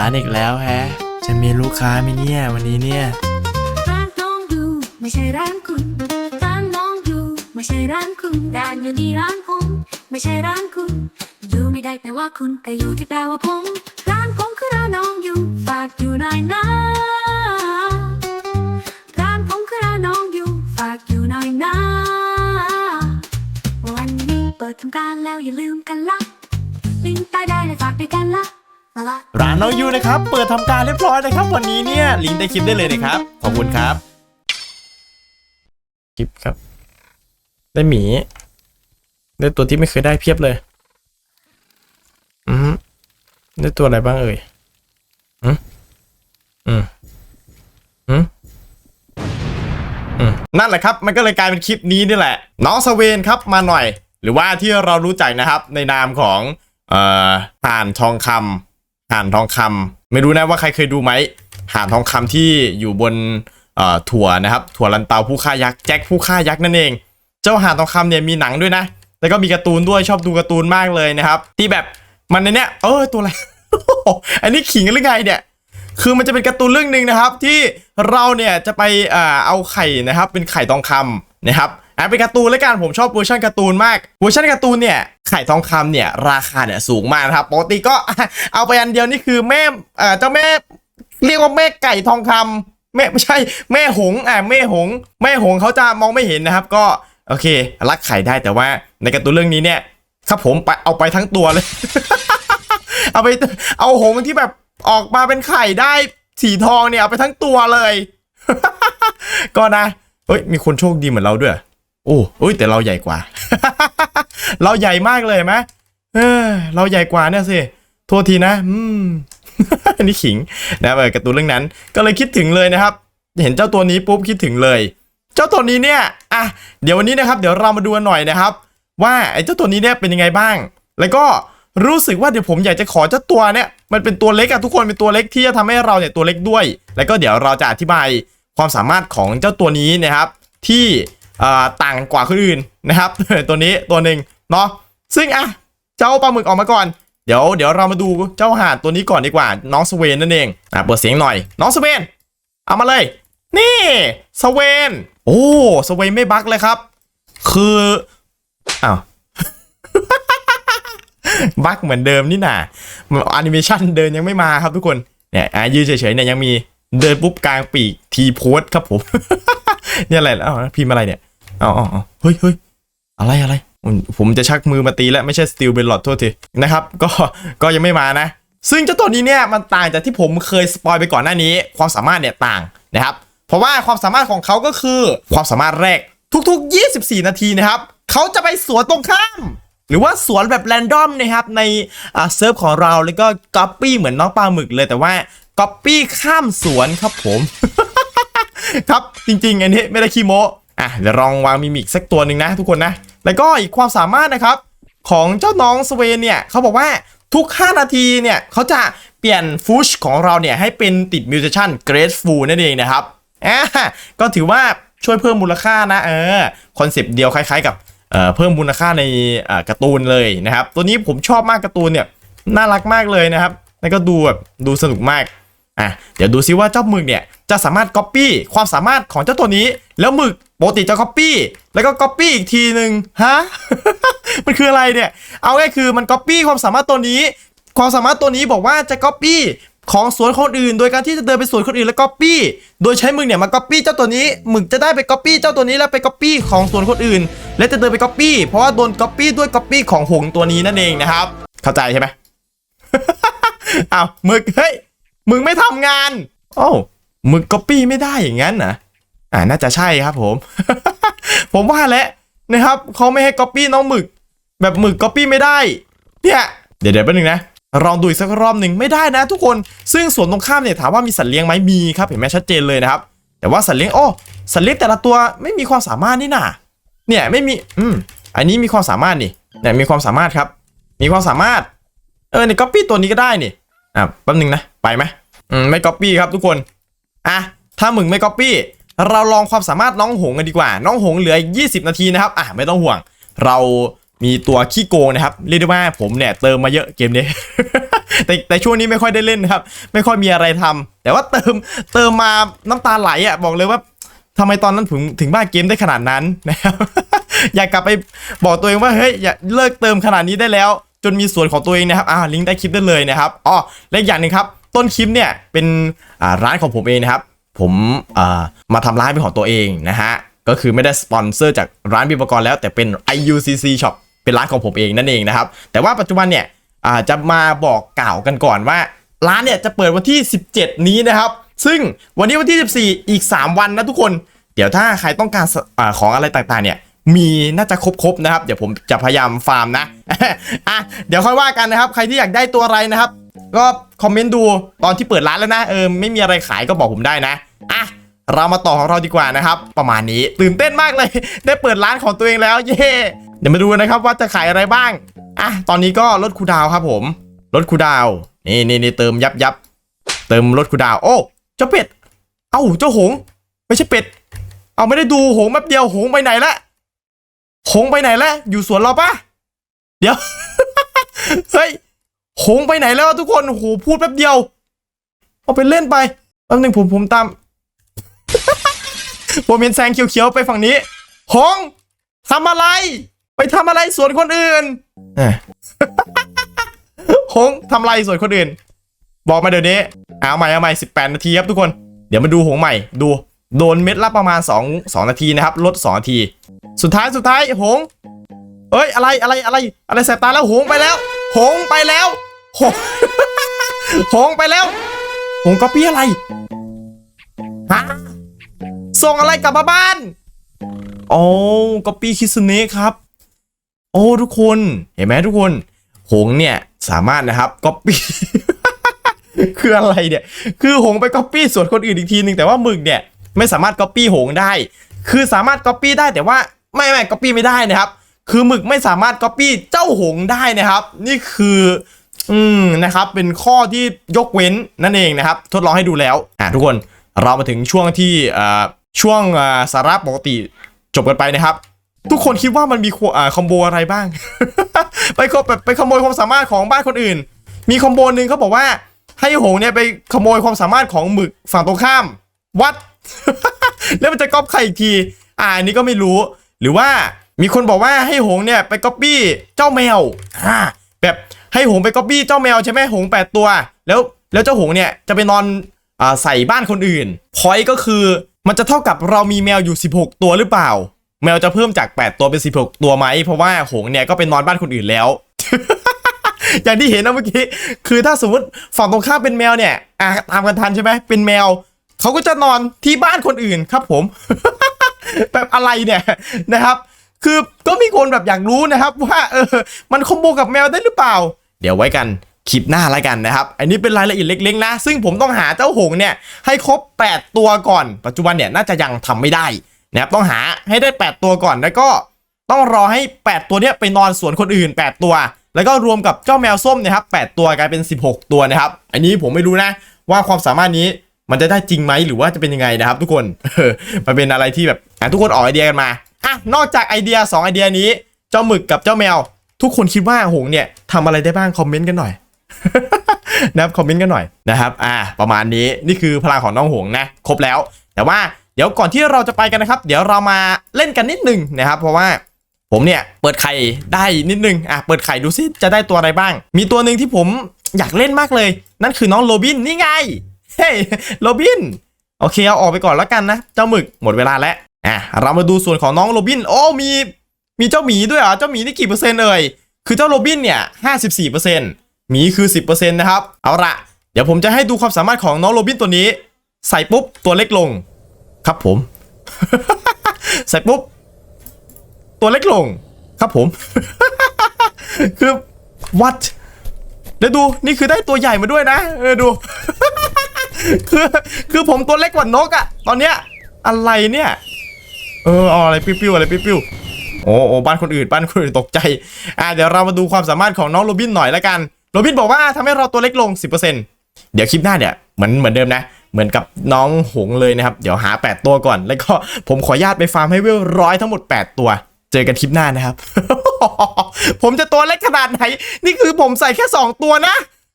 ร้านอีกแล้วแฮะ จะมีลูกค้าไหมเนี่ยวันนี้เนี่ย ร้านน้องดูไม่ใช่ร้านคุณร้านน้องดูไม่ใช่ร้านคุณร้านอยู่ที่ร้านผมไม่ใช่ร้านคุณ ดูไม่ได้แต่ว่าคุณแต่อยู่ที่แปลว่าผม ร้านผมคือร้านน้องอยู่ฝากอยู่หน่อยนะร้านผมคือร้านน้องอยู่ฝากอยู่หน่อยนะวันนี้เปิดทำการแล้วอย่าลืมกันละลิงต้ได้เลยฝากด้วยกันละมาละ ร้านน้องยูนะครับ เปิดทำการเรียบร้อยนะครับ วันนี้เนี่ยลิงก์ใต้คลิปได้เลยนะครับ ขอบคุณครับ คลิปครับ ได้หมี ได้ตัวที่ไม่เคยได้เพียบเลย อืมได้ตัวอะไรบ้างเอ่ย อืมอืมอืมนั่นแหละครับ มันก็เลยกลายเป็นคลิปนี้นี่แหละ น้องสเวนครับมาหน่อย หรือว่าที่เรารู้จักนะครับ ในนามของ เอ่อห่านทองคำ ห่านทองคำไม่รู้นะว่าใครเคยดูไหมห่านทองคำที่อยู่บนเอ่อถั่วนะครับ ถั่วลันเตาผู้ฆ่ายักษ์แจ็คผู้ฆ่ายักษ์นั่นเอง เจ้าห่านทองคำเนี่ยมีหนังด้วยนะ แล้วก็มีการ์ตูนด้วยชอบดูการ์ตูนมากเลยนะครับ ที่แบบมันในเนี้ยเออตัวอะไร อันนี้ขิงหรือไงเนี่ยคือมันจะเป็นการ์ตูนเรื่องหนึ่งนะครับ ที่เราเนี่ยจะไปเออเอาไข่นะครับ เป็นไข่ทองคำนะครับ อะเป็นการ์ตูนแล้วกันผมชอบเวอร์ชันการ์ตูนมากเวอร์ชันการ์ตูนเนี่ยไข่ทองคำเนี่ยราคาเนี่ยสูงมากนะครับปกติก็เอาไปอันเดียวนี่คือแม่เอ่อเจ้าแม่เรียกว่าแม่ไก่ทองคำแม่ไม่ใช่แม่หงส์อะแม่หงส์แม่หงส์เขาจะมองไม่เห็นนะครับ ก็โอเค รักไข่ได้แต่ว่าในการ์ตูนเรื่องนี้เนี่ยครับผมไปเอาไปทั้งตัวเลย เอาไปเอาหงส์ที่แบบออกมาเป็นไข่ได้สีทองเนี่ยเอาไปทั้งตัวเลย ก็นะเอ้ยมีคนโชคดีเหมือนเราด้วย โอ้เอ้ยแต่เราใหญ่กว่า เราใหญ่มากเลยไหมเออ เราใหญ่กว่าเนี่ยสิโทษทีนะ อืมนนี้ขิงนะเออการ์ตูนเรื่องนั้น ก็เลยคิดถึงเลยนะครับ เห็นเจ้าตัวนี้ปุ๊บคิดถึงเลย เจ้าตัวนี้เนี่ยอะเดี๋ยววันนี้นะครับ เดี๋ยวเรามาดูกันหน่อยนะครับ ว่าไอ้เจ้าตัวนี้เนี่ยเป็นยังไงบ้าง แล้วก็รู้สึกว่าเดี๋ยวผมอยากจะขอเจ้าตัวเนี่ยมันเป็นตัวเล็กอะทุกคนเป็นตัวเล็กที่จะทำให้เราเนี่ยตัวเล็กด้วย แล้วก็เดี๋ยวเราจะอธิบายความสามารถของเจ้าตัวนี้นะครับ ที่ ต่างกว่าคนอื่นนะครับตัวนี้ตัวหนึ่งเนาะซึ่งอะเจ้าปลาหมึกออกมาก่อนเดี๋ยวเดี๋ยวเรามาดูเจ้าห่านตัวนี้ก่อนดีกว่า น้องสเวนนั่นเองอะเปิดเสียงหน่อย น้องสเวนเอามาเลย นี่สเวนโอ้สเวนไม่บักเลยครับ คืออ้าวบักเหมือนเดิมนี่น่ะแอนิเมชันเดินยังไม่มาครับทุกคนเนี่ยอะยืนเฉยๆเนี่ยยังมีเดินปุ๊บกลางปีกทีโพสครับผม นี่อะไรอ้วพิมพ์อะไรเนี่ย เอ๋อาเอาเฮ้ยเฮ้ยอะไรอะไรอืมผมจะชักมือมาตีแล้วไม่ใช่สติลเบลลอดโทษทีนะครับ ก็ก็ยังไม่มานะ ซึ่งเจ้าตัวนี้เนี่ยมันต่างจากที่ผมเคยสปอยไปก่อนหน้านี้ ความสามารถเนี่ยต่างนะครับ เพราะว่าความสามารถของเขาก็คือความสามารถแรกทุกๆ 24 นาทีนะครับเขาจะไปสวนตรงข้าม หรือว่าสวนแบบแรนดอมนะครับในอ่าเซิร์ฟของเราแล้วก็ก๊อปปี้เหมือนน้องปลาหมึกเลยแต่ว่าก๊อปปี้ข้ามสวนครับผม ครับจริงๆอันนี้ไม่ได้ขี้โม้ อะเดี๋ยวลองวางมิมิกสักตัวหนึ่งนะทุกคนนะ แล้วก็อีกความสามารถนะครับ ของเจ้าน้องสเวนเนี่ยเขาบอกว่าทุก 5 นาทีเนี่ยเขาจะเปลี่ยนฟูชของเราเนี่ยให้เป็นติดมิวสิชันเกรดฟูนั่นเองนะครับอ่าก็ถือว่าช่วยเพิ่มมูลค่านะเออคอนเซปต์เดียวคล้ายๆกับเอ่อเพิ่มมูลค่าในอ่าการ์ตูนเลยนะครับ ตัวนี้ผมชอบมากการ์ตูนเนี่ยน่ารักมากเลยนะครับแล้วก็ดูแบบดูสนุกมาก อะเดี๋ยวดูซิว่าเจ้าหมึกเนี่ยจะสามารถ Copy ความสามารถของเจ้าตัวนี้ แล้วหมึกปกติจะ Copy แล้วก็ Copy อีกทีหนึ่งฮะ มันคืออะไรเนี่ย เอาง่ายคือมัน Copy ความสามารถตัวนี้ ความสามารถตัวนี้บอกว่าจะ Copy ของสวนคนอื่น โดยการที่จะเดินไปสวนคนอื่นแล้ว Copy โดยใช้หมึกเนี่ยมา Copy เจ้าตัวนี้หมึกจะได้ไป Copy เจ้าตัวนี้แล้วไป Copy ของสวนคนอื่น และจะเดินไป Copy เพราะว่าโดน Copy ด้วย Copy ของหงส์ตัวนี้นั่นเองนะครับ เข้าใจใช่ไหมอ้าวมึกเฮ้ย มึงไม่ทำงานโอ้มึงก๊อปปี้ไม่ได้อย่างนั้นนะอ่าน่าจะใช่ครับผม ผมว่าแล้วนะครับเขาไม่ให้ก๊อปปี้น้องหมึก แบบหมึกก๊อปปี้ไม่ได้ เนี่ยเดี๋ยวเดี๋ยวแป๊บนึงนะลองดูอีกสักรอบหนึ่งไม่ได้นะทุกคนซึ่งสวนตรงข้ามเนี่ยถามว่ามีสัตว์เลี้ยงไหมมีครับเห็นไหมชัดเจนเลยนะครับ แต่ว่าสัตว์เลี้ยงโอ้สัตว์เลี้ยงแต่ละตัวไม่มีความสามารถนี่นะเนี่ยไม่มีอืมอันนี้มีความสามารถนี่เนี่ยมีความสามารถครับ มีความสามารถเออในก๊อปปี้ตัวนี้ก็ได้นี่ อะแป๊บนึงนะ ไปไหมอืมไม่ก๊อปปี้ครับทุกคน อะ ถ้ามึงไม่ก๊อปปี้ เราลองความสามารถน้องหงกันดีกว่า น้องหงเหลืออีก20 นาทีนะครับ อะ ไม่ต้องห่วง เรามีตัวขี้โกงนะครับ เรียกได้ว่าผมเนี่ยเติมมาเยอะเกมนี้ แต่แต่ช่วงนี้ไม่ค่อยได้เล่นครับ ไม่ค่อยมีอะไรทำแต่ว่าเติมเติมมาน้ำตาไหลอะ บอกเลยว่าทำไมตอนนั้นถึงถึงบ้าเกมได้ขนาดนั้นนะครับ อยากกลับไปบอกตัวเองว่าเฮ้ยอย่าเลิกเติมขนาดนี้ได้แล้ว นมีส่วนของตัวเองนะครับอ่าลิงก์ใต้คลิปได้เลยนะครับอ๋อและอีกอย่างหนึ่งครับ ต้นคลิปเนี่ยเป็นอ่าร้านของผมเองนะครับ ผมอ่ามาทำร้านเป็นของตัวเองนะฮะก็คือไม่ได้สปอนเซอร์จากร้านบิปกรณ์แล้ว แต่เป็น IUCC Shop เป็นร้านของผมเองนั่นเองนะครับ แต่ว่าปัจจุบันเนี่ยอ่าจะมาบอกกล่าวกันก่อนว่า ร้านเนี่ยจะเปิดวันที่ 17 นี้นะครับ ซึ่งวันนี้วันที่ 14 อีก 3 วันนะทุกคน เดี๋ยวถ้าใครต้องการอของอะไรต่างๆเนี่ย มีน่าจะครบๆนะครับ เดี๋ยวผมจะพยายามฟาร์มนะอะเดี๋ยวค่อยว่ากันนะครับ ใครที่อยากได้ตัวอะไรนะครับ ก็คอมเมนต์ดูตอนที่เปิดร้านแล้วนะเออไม่มีอะไรขายก็บอกผมได้นะอะเรามาต่อของเราดีกว่านะครับ ประมาณนี้ตื่นเต้นมากเลย ได้เปิดร้านของตัวเองแล้วเย่เดี๋ยวมาดูนะครับว่าจะขายอะไรบ้างอะตอนนี้ก็ลดคูดาวครับผมลดคูดาวนี่นี่นี่เติมยับยับเติมลดคูดาวโอ้เจ้าเป็ด เอ้าเจ้าหง ไม่ใช่เป็ด เอาไม่ได้ดูหงแป๊บเดียวหงไปไหนละ หงไปไหนและอยู่สวนเราปะเดี๋ยว เฮ้ยหงไปไหนแล้วทุกคนโหพูดแป๊บเดียว เอาไปเล่นไปแป๊บนึงผมผมตามผมเห็นแสงเขียวๆไปฝั่งนี้หงทำอะไร ไปทำอะไรสวนคนอื่นเอ้ยหงทำอะไรสวนคนอื่น บอกมาเดี๋ยวนี้เอาใหม่เอาใหม่สิบแปดนาทีครับทุกคน เดี๋ยวมาดูหงใหม่ ดู โดนเม็ดละประมาณ2 2นาทีนะครับ ลด2นาที สุดท้ายสุดท้ายหงเอ้ยอะไรอะไรอะไรอะไรแสบตาแล้วหงไปแล้ว หงไปแล้วหงหงไปแล้ว หงก๊อปปี้อะไรฮะส่งอะไรกลับมาบ้านโอ้ก๊อปปี้คิสเนะครับ โอ้ทุกคนเห็นไหมทุกคน หงเนี่ยสามารถนะครับก๊อปปี้คืออะไรเนี่ย คือหงไปก๊อปปี้ส่วนคนอื่นอีกทีหนึ่งแต่ว่าหมึกเนี่ย ไม่สามารถก๊อปปี้หงได้ คือสามารถก๊อปปี้ได้แต่ว่า ไม่ไม่ก๊อปปี้ไม่ได้นะครับ คือหมึกไม่สามารถก๊อปปี้เจ้าหงได้นะครับ นี่คืออืมนะครับเป็นข้อที่ยกเว้นนั่นเองนะครับ ทดลองให้ดูแล้วอะทุกคนเรามาถึงช่วงที่อ่าช่วงอ่าสาระปกติจบกันไปนะครับ ทุกคนคิดว่ามันมีอ่าคอมโบอะไรบ้าง ไปขโแบบไปขโมยความสามารถของบ้านคนอื่น มีคอมโบหนึ่งเขาบอกว่าให้หงเนี่ยไปขโมยความสามารถของหมึกฝั่งตรงข้าม วัด แล้วมันจะก๊อปใครอีกที อ่าอันนี้ก็ไม่รู้ หรือว่ามีคนบอกว่าให้หงเนี่ยไปก๊อปปี้เจ้าแมวอ่าแบบให้หงไปก๊อปปี้เจ้าแมวใช่ไหมหงแปดตัว แล้วแล้วเจ้าหงเนี่ยจะไปนอนอ่าใส่บ้านคนอื่นพอยก็คือมันจะเท่ากับเรามีแมวอยู่ 16 ตัวหรือเปล่า แมวจะเพิ่มจาก 8 ตัวเป็น 16 ตัวไหมเพราะว่าหงเนี่ยก็ไปนอนบ้านคนอื่นแล้ว อย่างที่เห็นนะเมื่อกี้คือถ้าสมมติฝั่งตรงข้ามเป็นแมวเนี่ยอะตามกันทันใช่ไหมเป็นแมวเขาก็จะนอนที่บ้านคนอื่นครับผม แบบอะไรเนี่ยนะครับ คือก็มีคนแบบอยากรู้นะครับ ว่าเออมันคอมโบกับแมวได้หรือเปล่า เดี๋ยวไว้กันคลิปหน้าล้วกันนะครับ อันนี้เป็นรายละเอียดเล็กๆนะ ซึ่งผมต้องหาเจ้าหงส์เนี่ยให้ครบ 8 ตัวก่อน ปัจจุบันเนี่ยน่าจะยังทำไม่ได้นะครับต้องหาให้ได้ 8 ตัวก่อนแล้วก็ต้องรอให้ 8 ตัวเนี้ยไปนอนสวนคนอื่น 8 ตัว แล้วก็รวมกับเจ้าแมวส้มนะครับ8ตัวกลายเป็น 16 ตัวนะครับ อันนี้ผมไม่รู้นะว่าความสามารถนี้ มันจะได้จริงไหมหรือว่าจะเป็นยังไงนะครับ ทุกคนมันเป็นอะไรที่แบบทุกคนออกไอเดียกันมาอะนอกจากไอเดีย 2 ไอเดียนี้ เจ้าหมึกกับเจ้าแมว ทุกคนคิดว่าหงส์เนี่ยทำอะไรได้บ้างคอมเมนต์กันหน่อยนะครับคอมเมนต์กันหน่อยนะครับ อ่า ประมาณนี้นี่คือพลังของน้องหงส์นะ ครบแล้ว แต่ว่าเดี๋ยวก่อนที่เราจะไปกันนะครับ เดี๋ยวเรามาเล่นกันนิดนึงนะครับ เพราะว่าผมเนี่ยเปิดไข่ได้นิดนึงอะเปิดไข่ดูซิจะได้ตัวอะไรบ้าง มีตัวหนึ่งที่ผมอยากเล่นมากเลย นั่นคือน้องโรบินนี่ไง เฮ้ยโรบิน โอเคเอาออกไปก่อนแล้วกันนะ เจ้าหมึกหมดเวลาแล้วอะเรามาดูส่วนของน้องโรบิน โอ้มีมีเจ้าหมีด้วยเหรอเจ้าหมีนี่กี่เปอร์เซ็นต์เอ่ยคือเจ้าโรบินเนี่ยห้าสิบสี่เปอร์เซ็นต์หมีคือสิบเปอร์เซ็นต์นะครับเอาละเดี๋ยวผมจะให้ดูความสามารถของน้องโรบินตัวนี้ ใส่ปุ๊บตัวเล็กลง ครับผม ใส่ปุ๊บตัวเล็กลง ครับผม คือ what เดี๋ยวดูนี่คือได้ตัวใหญ่มาด้วยนะ เออดู คือคือผมตัวเล็กกว่านกอะตอนเนี้ยอะไรเนี่ย เออเอาอะไรปิ้วๆอะไรปิ้วๆโอ้โอ้บ้านคนอื่นบ้านคนอื่นตกใจ อ่าเดี๋ยวเรามาดูความสามารถของน้องโรบินหน่อยละกันโรบินบอกว่าทำให้เราตัวเล็กลง 10%เดี๋ยวคลิปหน้าเนี่ยเหมือนเหมือนเดิมนะ เหมือนกับน้องหงเลยนะครับ เดี๋ยวหา 8 ตัวก่อน แล้วก็ผมขออนุญาตไปฟาร์มให้เวลร้อยทั้งหมด 8 ตัว เจอกันคลิปหน้านะครับ ผมจะตัวเล็กขนาดไหน นี่คือผมใส่แค่ 2 ตัวนะ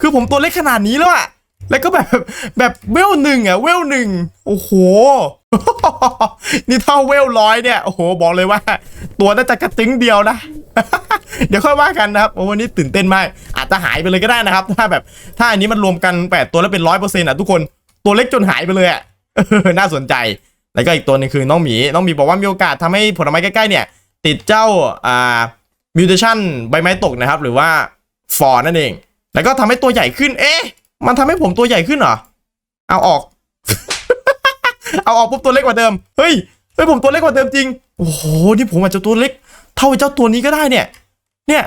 คือผมตัวเล็กขนาดนี้แล้วอะ แล้วก็แบบแบบเวลหนึ่งอะเวลหนึ่งโอ้โห นี่เท่าเวลร้อยเนี่ย โอ้โห บอกเลยว่า ตัวน่าจะกระตึงเดียวนะ เดี๋ยวค่อยว่ากันนะครับวันนี้ตื่นเต้นมากอาจจะหายไปเลยก็ได้นะครับ ถ้าแบบถ้าอันนี้มันรวมกัน8ตัวแล้วเป็นร้อยเปอร์เซ็นต์อะทุกคนตัวเล็กจนหายไปเลยอะน่าสนใจ แล้วก็อีกตัวหนึงคือน้องหมีน้องหมีบอกว่ามีโอกาสทำให้ผลไม้ใกล้ๆเนี่ย ติดเจ้าอ่ามิวเทชันใบไม้ตกนะครับ หรือว่าฟอร์นั่นเอง แล้วก็ทำให้ตัวใหญ่ขึ้นเอ๊ะ มันทำให้ผมตัวใหญ่ขึ้นเหรอ เอาออก เอาออกปุ๊บตัวเล็กกว่าเดิม เฮ้ย เฮ้ยผมตัวเล็กกว่าเดิมจริง โอ้โห นี่ผมอาจจะตัวเล็ก เท่าเจ้าตัวนี้ก็ได้เนี่ย เนี่ย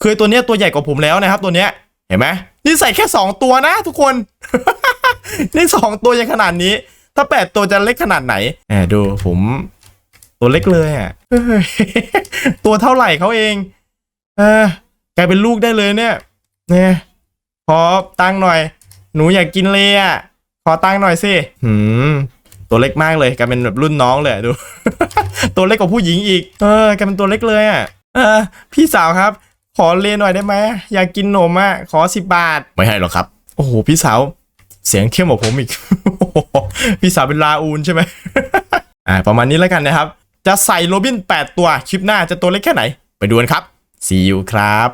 เคยตัวเนี้ยตัวใหญ่กว่าผมแล้วนะครับ ตัวเนี้ย เห็นไหมนี่ใส่แค่สองตัวนะ ทุกคน นี่สองตัวยังขนาดนี้ ถ้าแปดตัวจะเล็กขนาดไหนแหมดูผม ตัวเล็กเลยอะตัวเท่าไหร่เขาเอง เออกลายเป็นลูกได้เลยเนี่ย เนี่ย ขอตังค์หน่อย หนูอยากกินเลยอะ ขอตังค์หน่อยสิหืม ตัวเล็กมากเลยกลายเป็นแบบรุ่นน้องเลยอะดู ตัวเล็กกว่าผู้หญิงอีก เออกลายเป็นตัวเล็กเลยอะ เออ พี่สาวครับ ขอเลหน่อยได้ไหมอยากกินนมอะ ขอสิบบาท ไม่ให้หรอกครับ โอ้โห พี่สาว เสียงเข้มกว่าผมอีก พี่สาวเป็นลาอูนใช่ไหมอ่า ประมาณนี้แล้วกันนะครับ จะใส่โรบิน 8 ตัว คลิปหน้าจะตัวเล็กแค่ไหน ไปดูกันครับ see you ครับ